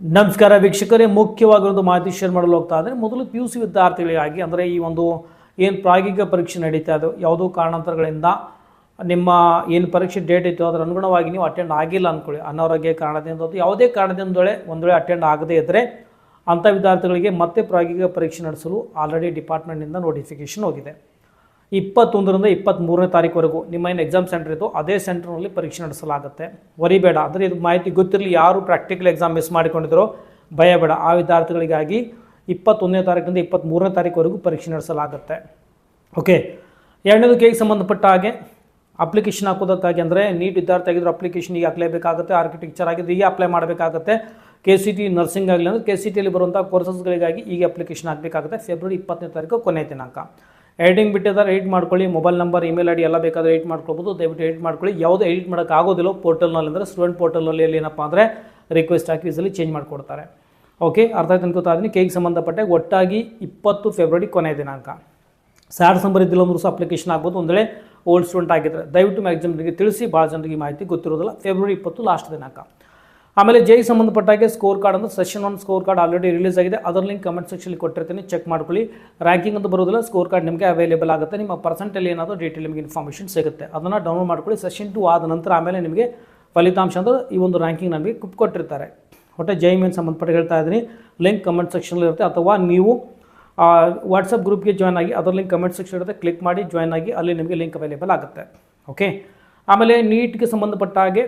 ನಮಸ್ಕಾರ ವೀಕ್ಷಕರೇ ಮುಖ್ಯವಾಗಿರೋದು ಮಾಹಿತಿ ಶೇರ್ ಮಾಡಲು ಹೋಗ್ತಾ ಇದ್ದರೆ ಮೊದಲು ಪಿ ಯು ಸಿ ವಿದ್ಯಾರ್ಥಿಗಳಿಗಾಗಿ, ಅಂದರೆ ಈ ಒಂದು ಏನು ಪ್ರಾಯೋಗಿಕ ಪರೀಕ್ಷೆ ನಡೀತಾ ಇದೆ, ಯಾವುದೋ ಕಾರಣಾಂತರಗಳಿಂದ ನಿಮ್ಮ ಏನು ಪರೀಕ್ಷೆ ಡೇಟ್ ಇತ್ತು, ಅದರ ಅನುಗುಣವಾಗಿ ನೀವು ಅಟೆಂಡ್ ಆಗಿಲ್ಲ ಅಂದ್ಕೊಳ್ಳಿ ಅನಾರೋಗ್ಯ ಕಾರಣದಿಂದ ಯಾವುದೇ ಕಾರಣದಿಂದಲೇ ಒಂದು ವೇಳೆ ಅಟೆಂಡ್ ಆಗದೇ ಇದ್ದರೆ ಅಂಥ ವಿದ್ಯಾರ್ಥಿಗಳಿಗೆ ಮತ್ತೆ ಪ್ರಾಯೋಗಿಕ ಪರೀಕ್ಷೆ ನಡೆಸಲು ಆಲ್ರೆಡಿ ಡಿಪಾರ್ಟ್ಮೆಂಟ್ನಿಂದ ನೋಟಿಫಿಕೇಷನ್ ಹೋಗಿದೆ. ಇಪ್ಪತ್ತೊಂದರಿಂದ ಇಪ್ಪತ್ತ್ಮೂರನೇ ತಾರೀಕುವರೆಗೂ ನಿಮ್ಮ ಏನು ಎಕ್ಸಾಮ್ ಸೆಂಟರ್ ಇತ್ತು ಅದೇ ಸೆಂಟರ್ನಲ್ಲಿ ಪರೀಕ್ಷೆ ನಡೆಸಲಾಗುತ್ತೆ. ವರಿಬೇಡ. ಅಂದರೆ ಇದು ಮಾಹಿತಿ ಗೊತ್ತಿರಲಿ, ಯಾರು ಪ್ರಾಕ್ಟಿಕಲ್ ಎಕ್ಸಾಮ್ ಮಿಸ್ ಮಾಡಿಕೊಂಡಿದ್ರೋ ಭಯ ಬೇಡ ಆ ವಿದ್ಯಾರ್ಥಿಗಳಿಗಾಗಿ ಇಪ್ಪತ್ತೊಂದನೇ ತಾರೀಕಿನಿಂದ ಇಪ್ಪತ್ತ್ಮೂರನೇ ತಾರೀಕುವರೆಗೂ ಪರೀಕ್ಷೆ ನಡೆಸಲಾಗುತ್ತೆ. ಓಕೆ ಎರಡನೇದಕ್ಕೆ ಸಂಬಂಧಪಟ್ಟ ಹಾಗೆ ಅಪ್ಲಿಕೇಶನ್ ಹಾಕೋದಕ್ಕಾಗಿ ಅಂದರೆ ನೀಟ್ ವಿದ್ಯಾರ್ಥಿ ಆಗಿದ್ರು ಅಪ್ಲಿಕೇಶನ್ ಈಗ ಹಾಕಲೇಬೇಕಾಗುತ್ತೆ ಆರ್ಕಿಟೆಕ್ಚರ್ ಆಗಿದ್ದು ಈಗ ಅಪ್ಲೈ ಮಾಡಬೇಕಾಗುತ್ತೆ. ಕೆ ಸಿ ಟಿ ನರ್ಸಿಂಗ್ ಆಗಲಿ ಅಂದರೆ ಕೆ ಸಿ ಟಿಯಲ್ಲಿ ಬರುವಂಥ ಕೋರ್ಸಸ್ಗಳಿಗಾಗಿ ಈಗ ಅಪ್ಲಿಕೇಶನ್ ಹಾಕಬೇಕಾಗುತ್ತೆ. ಫೆಬ್ರವರಿ ಇಪ್ಪತ್ತನೇ ತಾರೀಕು ಕೊನೆಯ ದಿನಾಂಕ. ಎಡಿಟಿಂಗ್ ಬಿಟ್ಟಿದ್ದಾರೆ ಎಡಿಟ್ ಮಾಡ್ಕೊಳ್ಳಿ mobile number email I D ಎಲ್ಲ ಬೇಕಾದರೆ ಎಡಿಟ್ ಮಾಡ್ಕೊಬೋದು ದಯವಿಟ್ಟು ಎಡಿಟ್ ಮಾಡ್ಕೊಳ್ಳಿ. ಯಾವುದು ಎಡಿಟ್ ಮಾಡೋಕ್ಕಾಗೋದಿಲ್ಲ ಪೋರ್ಟಲ್ನಲ್ಲಿ ಅಂದರೆ ಸ್ಟೂಡೆಂಟ್ ಪೋರ್ಟಲ್ನಲ್ಲಿ ಅಲ್ಲಿ ಏನಪ್ಪ ಅಂದರೆ ರಿಕ್ವೆಸ್ಟ್ ಹಾಕಿ ಈಸಲಿ ಚೇಂಜ್ ಮಾಡಿಕೊಡ್ತಾರೆ. ಓಕೆ ಅರ್ಥ ಆಯ್ತು ಅನ್ಕೋತಾ ಇದೀನಿ. ಕೇಗೆ ಸಂಬಂಧಪಟ್ಟ ಒಟ್ಟಾಗಿ ಇಪ್ಪತ್ತು ಫೆಬ್ರವರಿ ಕೊನೆಯ ದಿನಾಂಕ. ಸ್ಯಾಡ್ ಸಂಬರ್ ಇದ್ದಿಲ್ಲ ಅಂದ್ರೂ ಸಹ ಅಪ್ಲಿಕೇಶನ್ ಆಗ್ಬೋದು. ಒಂದು ಓಲ್ಡ್ ಸ್ಟೂಡೆಂಟ್ ಆಗಿದ್ದರೆ ದಯವಿಟ್ಟು ಮ್ಯಾಕ್ಸಿಮಮ್ಗೆ ತಿಳಿಸಿ. ಭಾಳ ಜನರಿಗೆ ಮಾಹಿತಿ ಗೊತ್ತಿರೋದಿಲ್ಲ. ಫೆಬ್ರವರಿ ಇಪ್ಪತ್ತು ಲಾಸ್ಟ್ ದಿನಾಂಕ. ಆಮೇಲೆ ಜೈ ಸಂಬಂಧಪಟ್ಟಾಗೆ ಸ್ಕೋರ್ ಕಾರ್ಡ್ ಅಂದರೆ session one score card already release ಆಗಿದೆ. ಅದರ ಲಿಂಕ್ ಕಮೆಂಟ್ ಸೆಕ್ಷನಲ್ಲಿ ಕೊಟ್ಟಿರ್ತೀನಿ. ಚೆಕ್ ಮಾಡ್ಕೊಳ್ಳಿ. ರ್ಯಾಂಕಿಂಗ್ ಅಂತ ಬರೋದಿಲ್ಲ ಸ್ಕೋರ್ ಕಾರ್ಡ್ ನಿಮಗೆ ಅವೈಲೇಬಲ್ ಆಗುತ್ತೆ. ನಿಮ್ಮ ಪರ್ಸೆಂಟಲ್ಲಿ ಏನಾದರೂ ಡೀಟೇಲ್ ನಿಮಗೆ ಇನ್ಫಾರ್ಮೇಷನ್ ಸಿಗುತ್ತೆ. ಅದನ್ನು ಡೌನ್ಲೋಡ್ ಮಾಡ್ಕೊಳ್ಳಿ. ಸೆಷನ್ ಟು ಆದ ನಂತರ ಆಮೇಲೆ ನಿಮಗೆ ಫಲಿತಾಂಶ ಅಂದ್ರೆ ಈ ಒಂದು ರ್ಯಾಂಕಿಂಗ್ ನಮಗೆ ಕೊಟ್ಟಿರ್ತಾರೆ. ಒಟ್ಟೆ ಜೈ ಮೇನ್ ಸಂಬಂಧಪಟ್ಟ ಹೇಳ್ತಾ ಇದ್ದೀನಿ. ಲಿಂಕ್ ಕಮೆಂಟ್ ಸೆಕ್ಷನಲ್ಲಿ ಇರುತ್ತೆ. ಅಥವಾ ನೀವು ವಾಟ್ಸಪ್ ಗ್ರೂಪ್ಗೆ ಜಾಯ್ನ್ ಆಗಿ ಅದರ ಲಿಂಕ್ ಕಮೆಂಟ್ ಸೆಕ್ಷನ್ ಇರುತ್ತೆ. ಕ್ಲಿಕ್ ಮಾಡಿ ಜಾಯ್ನ್ ಆಗಿ ಅಲ್ಲಿ ನಿಮಗೆ ಲಿಂಕ್ ಅವೈಲೇಬಲ್ ಆಗುತ್ತೆ. ಓಕೆ ಆಮೇಲೆ ನೀಟ್ಗೆ ಸಂಬಂಧಪಟ್ಟ ಹಾಗೆ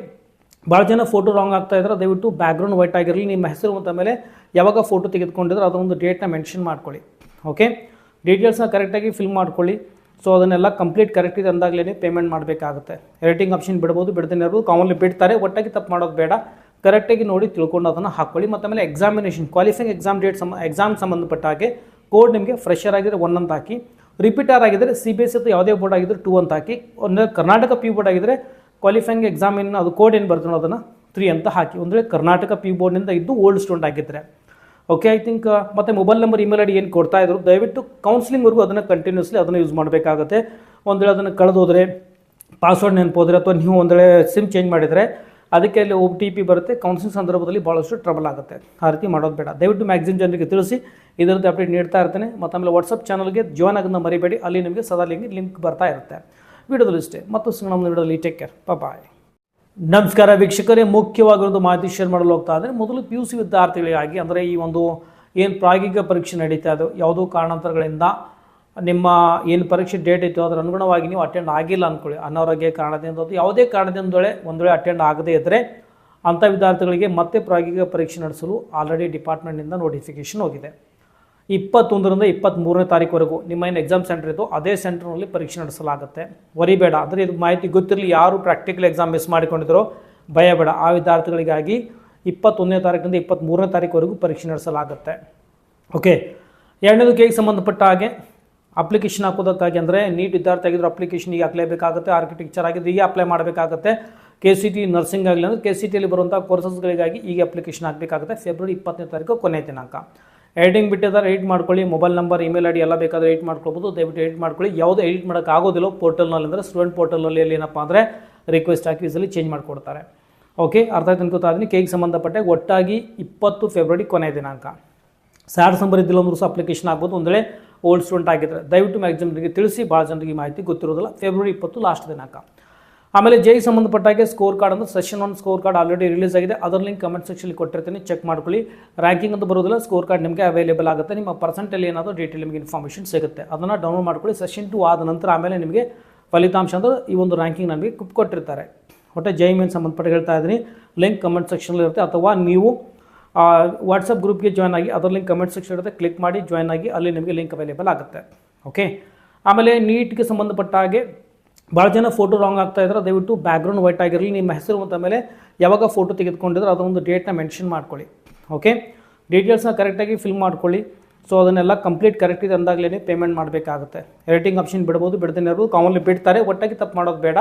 ಭಾಳ ಜನ ಫೋಟೋ ರಾಂಗ್ ಆಗ್ತಾ ಇದ್ರೆ ದಯವಿಟ್ಟು ಬ್ಯಾಕ್ಗ್ರೌಂಡ್ ವೈಟ್ ಆಗಿರಲಿ, ನಿಮ್ಮ ಹೆಸರು ಮತ್ತು ಆಮೇಲೆ ಯಾವಾಗ ಫೋಟೋ ತೆಗೆದುಕೊಂಡಿದ್ರೆ ಅದೊಂದು ಡೇಟ್ನ ಮೆನ್ಷನ್ ಮಾಡ್ಕೊಳ್ಳಿ. ಓಕೆ ಡೀಟೇಲ್ಸ್ನ ಕರೆಕ್ಟಾಗಿ ಫಿಲ್ ಮಾಡ್ಕೊಳ್ಳಿ. ಸೊ ಅದನ್ನೆಲ್ಲ ಕಂಪ್ಲೀಟ್ ಕರೆಕ್ಟ್ ಇದೆ ಅಂದಾಗಲೇ ಪೇಮೆಂಟ್ ಮಾಡಬೇಕಾಗುತ್ತೆ. ಎಡಿಟಿಂಗ್ ಆಪ್ಷನ್ ಬಿಡ್ಬೋದು ಬಿಡ್ದೇನೆ ಇರ್ಬೋದು ಕಾಮನ್ಲಿ ಬಿಡ್ತಾರೆ. ಒಟ್ಟಾಗಿ ತಪ್ಪು ಮಾಡೋದು ಬೇಡ. ಕರೆಕ್ಟಾಗಿ ನೋಡಿ ತಿಳ್ಕೊಂಡು ಅದನ್ನು ಹಾಕ್ಕೊಳ್ಳಿ ಮತ್ತು ಆಮೇಲೆ ಎಕ್ಸಾಮಿನೇಷನ್ ಕ್ವಾಲಿಫೈಂಗ್ ಎಕ್ಸಾಮ್ ಡೇಟ್ ಸಮ ಎಕ್ಸಾಮ್ ಸಂಬಂಧಪಟ್ಟ ಹಾಗೆ ಕೋಡ್ ನಿಮಗೆ ಫ್ರೆಶರ್ ಆಗಿದ್ರೆ ಒನ್ ಅಂತ ಹಾಕಿ. ರಿಪೀಟರ್ ಆಗಿದ್ದರೆ ಸಿ ಬಿ ಎಸ್ ಅಥವಾ ಯಾವುದೇ ಬೋರ್ಡ್ ಆಗಿದ್ದರೆ ಟೂ ಅಂತ ಹಾಕಿ. ಒಂದು ಕರ್ನಾಟಕ ಪಿ ಬೋರ್ಡ್ ಆಗಿದ್ದರೆ ಕ್ವಾಲಿಫೈಂಗ್ ಎಕ್ಸಾಮ್ ಏನು ಅದು ಕೋಡ್ ಏನು ಬರ್ತದೆ ಅದನ್ನು? ತ್ರೀ ಅಂತ ಹಾಕಿ. ಅಂದರೆ ಕರ್ನಾಟಕ ಪಿ ಬೋರ್ಡ್ನಿಂದ ಇದ್ದು ಓಲ್ಡ್ ಸ್ಟೂಡೆಂಟ್ ಆಗಿದ್ದರೆ ಓಕೆ ಐ ಥಿಂಕ್ ಮತ್ತು mobile number email I D ಏನು ಕೊಡ್ತಾ ಇದ್ರು, ದಯವಿಟ್ಟು ಕೌನ್ಸಿಲಿಂಗ್ವರೆಗೂ ಅದನ್ನು ಕಂಟಿನ್ಯೂಸ್ಲಿ ಅದನ್ನು ಯೂಸ್ ಮಾಡಬೇಕಾಗುತ್ತೆ. ವೇಳೆ ಅದನ್ನು ಕಳೆದೋದ್ರೆ ಪಾಸ್ವರ್ಡ್ ನೆನಪೋದ್ರೆ, ಅಥವಾ ನೀವು ಒಂದು ವೇಳೆ ಸಿಮ್ ಚೇಂಜ್ ಮಾಡಿದರೆ, ಅದಕ್ಕೆ ಅಲ್ಲಿ ಒ ಟಿ ಪಿ ಬರುತ್ತೆ. ಕೌನ್ಸಿಲಿಂಗ್ ಸಂದರ್ಭದಲ್ಲಿ ಭಾಳಷ್ಟು ಟ್ರಬಲ್ ಆಗುತ್ತೆ. ಆ ರೀತಿ ಮಾಡೋದು ಬೇಡ. ದಯವಿಟ್ಟು ಮ್ಯಾಕ್ಸಿಮಮ್ ಜನರಿಗೆ ತಿಳಿಸಿ, ಇದರದ್ದು ಅಪ್ಡೇಟ್ ನೀಡ್ತಾ ಇರ್ತೇನೆ. ಮತ್ತು ಆಮೇಲೆ ವಾಟ್ಸಪ್ ಚಾನಲ್ಗೆ ಜಾಯ್ನ್ ಆಗೋದನ್ನ ಮರಿಬೇಡಿ. ಅಲ್ಲಿ ನಿಮಗೆ ಸದಾ ಲಿಂಕ್ ಲಿಂಕ್ ಬರ್ತಾ ಇರುತ್ತೆ. ವಿಡಿಯೋದಲ್ಲಿ ಇಷ್ಟೇ ಮತ್ತು ನಮ್ಮ ವಿಡಿಯೋದಲ್ಲಿ ಟೇಕ್ ಕೇರ್ ಬಾಯ್ ನಮಸ್ಕಾರ ವೀಕ್ಷಕರೇ. ಮುಖ್ಯವಾಗಿರೋದು ಮಾಹಿತಿ ಶೇರ್ ಮಾಡಲು ಹೋಗ್ತಾ ಇದ್ದರೆ ಮೊದಲು ಪಿ ಯು ಸಿ ವಿದ್ಯಾರ್ಥಿಗಳಿಗಾಗಿ, ಅಂದರೆ ಈ ಒಂದು ಏನು ಪ್ರಾಯೋಗಿಕ ಪರೀಕ್ಷೆ ನಡೀತಾ ಇದೆ, ಯಾವುದೋ ಕಾರಣಾಂತರಗಳಿಂದ ನಿಮ್ಮ ಏನು ಪರೀಕ್ಷೆ ಡೇಟ್ ಇತ್ತು, ಅದರ ಅನುಗುಣವಾಗಿ ನೀವು ಅಟೆಂಡ್ ಆಗಿಲ್ಲ ಅಂದ್ಕೊಳ್ಳಿ ಅನಾರೋಗ್ಯ ಕಾರಣದಿಂದ ಯಾವುದೇ ಕಾರಣದಿಂದಲೇ ಒಂದು ವೇಳೆ ಅಟೆಂಡ್ ಆಗದೇ ಇದ್ದರೆ ಅಂಥ ವಿದ್ಯಾರ್ಥಿಗಳಿಗೆ ಮತ್ತೆ ಪ್ರಾಯೋಗಿಕ ಪರೀಕ್ಷೆ ನಡೆಸಲು ಆಲ್ರೆಡಿ ಡಿಪಾರ್ಟ್ಮೆಂಟ್ನಿಂದ ನೋಟಿಫಿಕೇಷನ್ ಹೋಗಿದೆ. ಇಪ್ಪತ್ತೊಂದರಿಂದ ಇಪ್ಪತ್ತ್ಮೂರನೇ ತಾರೀಕುವರೆಗೂ ನಿಮ್ಮ ಏನು ಎಕ್ಸಾಮ್ ಸೆಂಟರ್ ಇತ್ತು ಅದೇ ಸೆಂಟರ್ನಲ್ಲಿ ಪರೀಕ್ಷೆ ನಡೆಸಲಾಗುತ್ತೆ. ವರಿಬೇಡ. ಅಂದರೆ ಇದು ಮಾಹಿತಿ ಗೊತ್ತಿರಲಿ, ಯಾರು ಪ್ರಾಕ್ಟಿಕಲ್ ಎಕ್ಸಾಮ್ ಮಿಸ್ ಮಾಡಿಕೊಂಡಿದ್ರೋ ಭಯ ಬೇಡ ಆ ವಿದ್ಯಾರ್ಥಿಗಳಿಗಾಗಿ ಇಪ್ಪತ್ತೊಂದನೇ ತಾರೀಕಿನಿಂದ ಇಪ್ಪತ್ತ್ಮೂರನೇ ತಾರೀಕುವರೆಗೂ ಪರೀಕ್ಷೆ ನಡೆಸಲಾಗುತ್ತೆ. ಓಕೆ ಎರಡನೇದಕ್ಕೆ ಸಂಬಂಧಪಟ್ಟ ಹಾಗೆ ಅಪ್ಲಿಕೇಶನ್ ಹಾಕೋದಕ್ಕಾಗಿ ಅಂದರೆ ನೀಟ್ ವಿದ್ಯಾರ್ಥಿ ಆಗಿದ್ರು ಅಪ್ಲಿಕೇಶನ್ ಈಗ ಹಾಕಲೇಬೇಕಾಗುತ್ತೆ ಆರ್ಕಿಟೆಕ್ಚರ್ ಆಗಿದ್ರೆ ಈಗ ಅಪ್ಲೈ ಮಾಡಬೇಕಾಗುತ್ತೆ. ಕೆ ಸಿ ಟಿ ನರ್ಸಿಂಗ್ ಆಗಲಿ ಅಂದರೆ ಕೆ ಸಿ ಟಿಯಲ್ಲಿ ಬರುವಂಥ ಕೋರ್ಸಸ್ಗಳಿಗಾಗಿ ಈಗ ಅಪ್ಲಿಕೇಶನ್ ಹಾಕಬೇಕಾಗುತ್ತೆ. ಫೆಬ್ರವರಿ ಇಪ್ಪತ್ತನೇ ತಾರೀಕು ಕೊನೆಯ ದಿನಾಂಕ. ಎಡಿಟಿಂಗ್ ಬಿಟ್ಟಿದ್ದಾರೆ ಎಡಿಟ್ ಮಾಡ್ಕೊಳ್ಳಿ ಮೊಬೈಲ್ ನಂಬರ್ ಇಮೇಲ್ ಐಡಿ ಎಲ್ಲ ಬೇಕಾದರೆ ಎಡಿಟ್ ಮಾಡ್ಕೊಬೋದು ದಯವಿಟ್ಟು ಎಡಿಟ್ ಮಾಡ್ಕೊಳ್ಳಿ. ಯಾವುದೇ ಎಡಿಟ್ ಮಾಡೋಕ್ಕೆ ಆಗೋದಿಲ್ಲ ಪೋರ್ಟಲ್ನಲ್ಲಿ ಅಂದರೆ ಸ್ಟೂಡೆಂಟ್ ಪೋರ್ಟಲ್ನಲ್ಲಿ ಏನಪ್ಪ ಅಂದರೆ ರಿಕ್ವೆಸ್ಟ್ ಹಾಕಿ ಚೇಂಜ್ ಮಾಡಿಕೊಡ್ತಾರೆ. ಓಕೆ ಅರ್ಥ ಆಯ್ತು ಅನ್ಕೋತಾ ಇದ್ದೀನಿ ಕೇಗೆ ಸಂಬಂಧಪಟ್ಟ ಒಟ್ಟಾಗಿ ಇಪ್ಪತ್ತು ಫೆಬ್ರವರಿ ಕೊನೆ ದಿನಾಂಕ. ಸ್ಯಾಡ್ ಸಂಬರ್ ಇದ್ದಿಲ್ಲ ಅಂದ್ರೂ ಸಹ ಅಪ್ಲಿಕೇಶನ್ ಆಗ್ಬೋದು. ಒಂದು ವೇಳೆ ಓಲ್ಡ್ ಸ್ಟೂಡೆಂಟ್ ಆಗಿದ್ದರೆ ದಯವಿಟ್ಟು ಮ್ಯಾಕ್ಸಿಮಮ್ಗೆ ತಿಳಿಸಿ, ಭಾಳ ಜನರಿಗೆ ಮಾಹಿತಿ ಗೊತ್ತಿರೋದಿಲ್ಲ. ಫೆಬ್ರವರಿ ಇಪ್ಪತ್ತು ಲಾಸ್ಟ್ ದಿನಾಂಕ. ಆಮೇಲೆ ಜೈ ಸಂಬಂಧಪಟ್ಟಾಗೆ ಸ್ಕೋರ್ ಕಾರ್ಡ್ ಅಂದರೆ session one score card already release ಆಗಿದೆ. ಅದರ ಲಿಂಕ್ ಕಮೆಂಟ್ ಸೆಕ್ಷನ್ ಕೊಟ್ಟಿರ್ತೀನಿ. ಚೆಕ್ ಮಾಡ್ಕೊಳ್ಳಿ. ರ್ಯಾಂಕಿಂಗ್ ಅಂತ ಬರೋದಿಲ್ಲ ಸ್ಕೋರ್ ಕಾರ್ಡ್ ನಿಮಗೆ ಅವೈಲೇಬಲ್ ಆಗುತ್ತೆ. ನಿಮ್ಮ ಪರ್ಸೆಂಟಲ್ಲಿ ಏನಾದರೂ ಡೀಟೇಲ್ ನಿಮಗೆ ಇನ್ಫಾರ್ಮೇಷನ್ ಸಿಗುತ್ತೆ. ಅದನ್ನು ಡೌನ್ಲೋಡ್ ಮಾಡ್ಕೊಳ್ಳಿ. ಸೆಷನ್ ಟು ಆದ ನಂತರ ಆಮೇಲೆ ನಿಮಗೆ ಫಲಿತಾಂಶ ಅಂದರೆ ಈ ಒಂದು ರ್ಯಾಂಕಿಂಗ್ ನಮಗೆ ಕೊಟ್ಟಿರ್ತಾರೆ. ಒಟ್ಟು ಜೈ ಮೇನ್ ಸಂಬಂಧಪಟ್ಟ ಹೇಳ್ತಾ ಇದ್ದೀನಿ. ಲಿಂಕ್ ಕಮೆಂಟ್ ಸೆಕ್ಷನಲ್ಲಿ ಇರುತ್ತೆ. ಅಥವಾ ನೀವು ವಾಟ್ಸಪ್ ಗ್ರೂಪ್ಗೆ ಜಾಯ್ನ್ ಆಗಿ ಅದರ ಲಿಂಕ್ ಕಮೆಂಟ್ ಸೆಕ್ಷನ್ ಇರುತ್ತೆ. ಕ್ಲಿಕ್ ಮಾಡಿ ಜಾಯ್ನ್ ಆಗಿ ಅಲ್ಲಿ ನಿಮಗೆ ಲಿಂಕ್ ಅವೈಲೇಬಲ್ ಆಗುತ್ತೆ. ಓಕೆ ಆಮೇಲೆ ನೀಟ್ಗೆ ಸಂಬಂಧಪಟ್ಟ ಹಾಗೆ ಭಾಳ ಜನ ಫೋಟೋ ರಾಂಗ್ ಆಗ್ತಾ ಇದ್ದಾರೆ ದಯವಿಟ್ಟು ಬ್ಯಾಕ್ಗ್ರೌಂಡ್ ವೈಟ್ ಆಗಿರಲಿ, ನಿಮ್ಮ ಹೆಸರು ಮತ್ತು ಆಮೇಲೆ ಯಾವಾಗ ಫೋಟೋ ತೆಗೆದುಕೊಂಡಿದ್ರೆ ಅದೊಂದು ಡೇಟ್ನ ಮೆನ್ಷನ್ ಮಾಡ್ಕೊಳ್ಳಿ. ಓಕೆ ಡೀಟೇಲ್ಸ್ನ ಕರೆಕ್ಟಾಗಿ ಫಿಲ್ ಮಾಡ್ಕೊಳ್ಳಿ. ಸೊ ಅದನ್ನೆಲ್ಲ ಕಂಪ್ಲೀಟ್ ಕರೆಕ್ಟ್ ಇದೆ ಅಂದಾಗಲೇ ಪೇಮೆಂಟ್ ಮಾಡಬೇಕಾಗುತ್ತೆ. ಎಡಿಟಿಂಗ್ ಆಪ್ಷನ್ ಬಿಡ್ಬೋದು ಬಿಡ್ದೇನೆ ಇರ್ಬೋದು ಕಾಮನ್ಲಿ ಬಿಡ್ತಾರೆ. ಒಟ್ಟಾಗಿ ತಪ್ಪು ಮಾಡೋದು ಬೇಡ.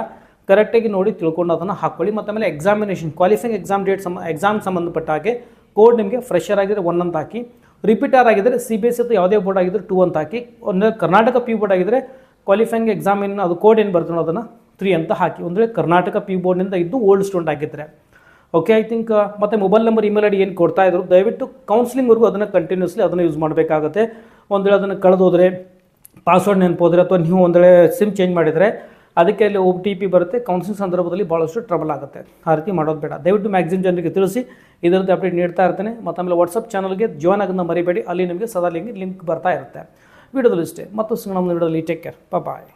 ಕರೆಕ್ಟಾಗಿ ನೋಡಿ ತಿಳ್ಕೊಂಡು ಅದನ್ನು ಹಾಕ್ಕೊಳ್ಳಿ ಮತ್ತು ಆಮೇಲೆ ಎಕ್ಸಾಮಿನೇಷನ್ ಕ್ವಾಲಿಫೈಂಗ್ ಎಕ್ಸಾಮ್ ಡೇಟ್ ಸಮ ಎಕ್ಸಾಮ್ ಸಂಬಂಧಪಟ್ಟ ಹಾಗೆ ಕೋಡ್ ನಿಮಗೆ ಫ್ರೆಶರ್ ಆಗಿದ್ರೆ ಒನ್ ಅಂತ ಹಾಕಿ. ರಿಪೀಟರ್ ಆಗಿದ್ದರೆ ಸಿ ಬಿ ಎಸ್ ಅಥವಾ ಯಾವುದೇ ಬೋರ್ಡ್ ಆಗಿದ್ದರೆ ಟೂ ಅಂತ ಹಾಕಿ. ಒಂದು ಕರ್ನಾಟಕ ಪಿ ಬೋರ್ಡ್ ಆಗಿದ್ದರೆ ಕ್ವಾಲಿಫೈಂಗ್ ಎಕ್ಸಾಮ್ ಏನು ಅದು ಕೋಡ್ ಏನು ಬರ್ತಾನೋ ಅದನ್ನು? ತ್ರೀ ಅಂತ ಹಾಕಿ. ಅಂದರೆ ಕರ್ನಾಟಕ ಪಿ ಬೋರ್ಡ್ನಿಂದ ಇದ್ದು ಓಲ್ಡ್ ಸ್ಟೂಡೆಂಟ್ ಆಗಿದ್ದರೆ ಓಕೆ ಐ ಥಿಂಕ್ ಮತ್ತು mobile number email I D ಏನು ಕೊಡ್ತಾ ಇದ್ರು, ದಯವಿಟ್ಟು ಕೌನ್ಸಿಲಿಂಗ್ವರೆಗೂ ಅದನ್ನು ಕಂಟಿನ್ಯೂಸ್ಲಿ ಅದನ್ನು ಯೂಸ್ ಮಾಡಬೇಕಾಗುತ್ತೆ. ಒಂದು ವೇಳೆ ಅದನ್ನು ಕಳೆದೋದ್ರೆ ಪಾಸ್ವರ್ಡ್ ನೆನಪೋದ್ರೆ, ಅಥವಾ ನೀವು ಒಂದು ವೇಳೆ ಸಿಮ್ ಚೇಂಜ್ ಮಾಡಿದರೆ, ಅದಕ್ಕೆ ಅಲ್ಲಿ ಒ ಟಿ ಪಿ ಬರುತ್ತೆ. ಕೌನ್ಸಿಲಿಂಗ್ ಸಂದರ್ಭದಲ್ಲಿ ಭಾಳಷ್ಟು ಟ್ರಬಲ್ ಆಗುತ್ತೆ. ಆ ರೀತಿ ಮಾಡೋದು ಬೇಡ. ದಯವಿಟ್ಟು ಮ್ಯಾಕ್ಸಿಮಮ್ ಜನರಿಗೆ ತಿಳಿಸಿ, ಇದರದ್ದು ಅಪ್ಡೇಟ್ ನೀಡ್ತಾ ಇರ್ತೇನೆ. ಮತ್ತು ಆಮೇಲೆ ವಾಟ್ಸಪ್ ಚಾನಲ್ಗೆ ಜಾಯ್ನ್ ಆಗೋದನ್ನ ಮರಿಬೇಡಿ. ಅಲ್ಲಿ ನಿಮಗೆ ಸದಾ ಲಿಂಕ್ ಲಿಂಕ್ ಬರ್ತಾ ಇರುತ್ತೆ. ವಿಡಿಯೋದಲ್ಲಿ ಇಷ್ಟೇ ಮತ್ತು ನಮ್ಮ ವಿಡಿಯೋದಲ್ಲಿ ಟೇಕ್ ಕೇರ್ ಬಾಯ್